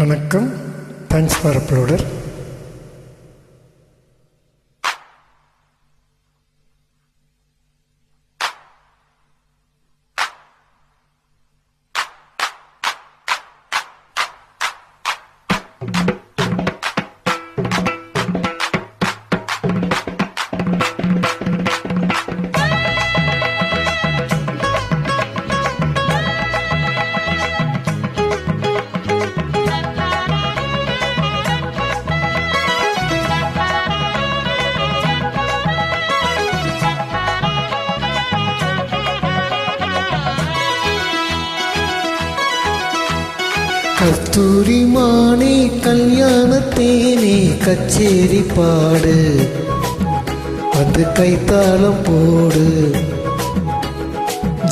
வணக்கம். Thanks for uploader கஸ்தூரி மானே கல்யாணத்தேனே கச்சேரி பாடு. வந்து கைத்தாளம் போடு.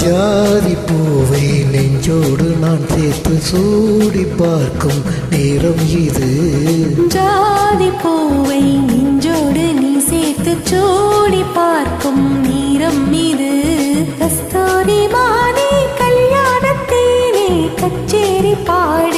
ஜாதி பூவை நெஞ்சோடு நான் சேர்த்து சூடி பார்க்கும் நேரம் இது. ஜாதி பூவை நெஞ்சோடு நீ சேர்த்து சூடி பார்க்கும் நேரம் இது. கஸ்தூரி மானே கல்யாணத்தேனே கச்சேரி பாடு.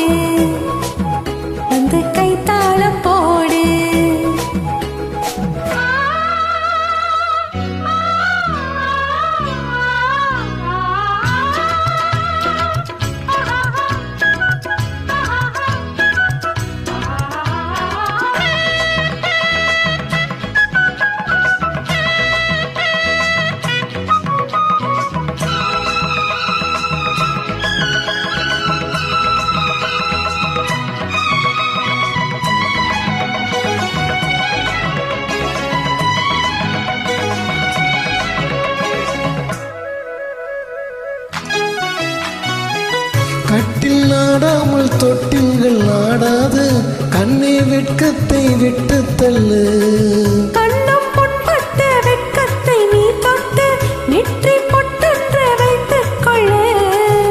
கட்டில் நாடாமல் தொட்டில்கள் நாடாது. கண்ணே வெட்கத்தை விட்டு தள்ளு. கண்ணம் பொன்பட்ட வெட்கத்தை நீ தொட்டு நெற்றி பொட்டென்று வைத்துக் கொள்ளு.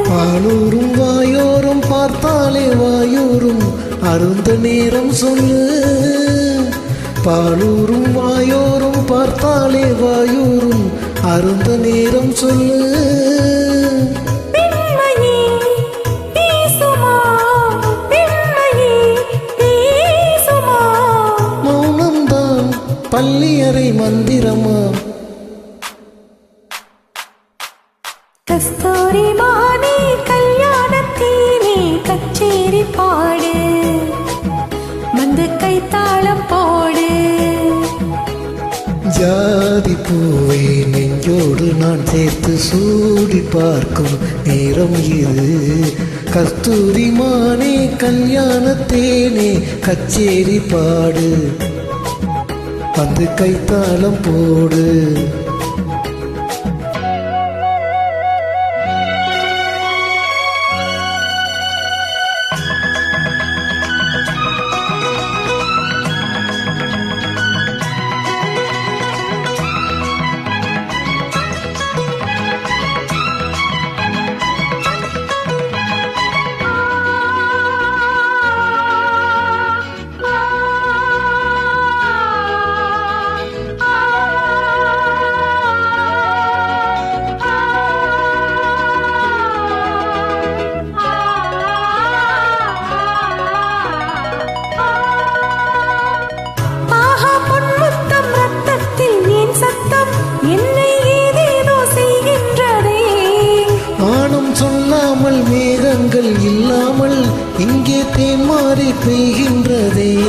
பாலூரும் வாயோரும் பார்த்தாலே வாயோரும் அருந்த நேரம் சொல்லு. பாலூரும் வாயோரும் பார்த்தாலே வாயோரும் அருந்த நேரம் சொல்லு. பள்ளியறை மந்திரமா? கஸ்தூரி மானே கல்யாணத்தேனே கச்சேரி பாடு. வந்து கைத்தாளம் போடு. ஜாதி பூவை நெஞ்சோடு நான் சேர்த்து சூடி பார்க்கும் நேரம் இது. கஸ்தூரி மானே கல்யாணத்தேனே கச்சேரி பாடு. வந்து கைத்தாளம் போடு. see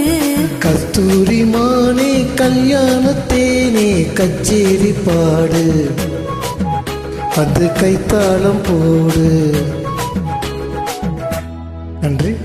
கஸ்தூரி மானே கல்யாணத்தேனே கச்சேரி பாடு. அது கைத்தாளம் போடு. நன்றி.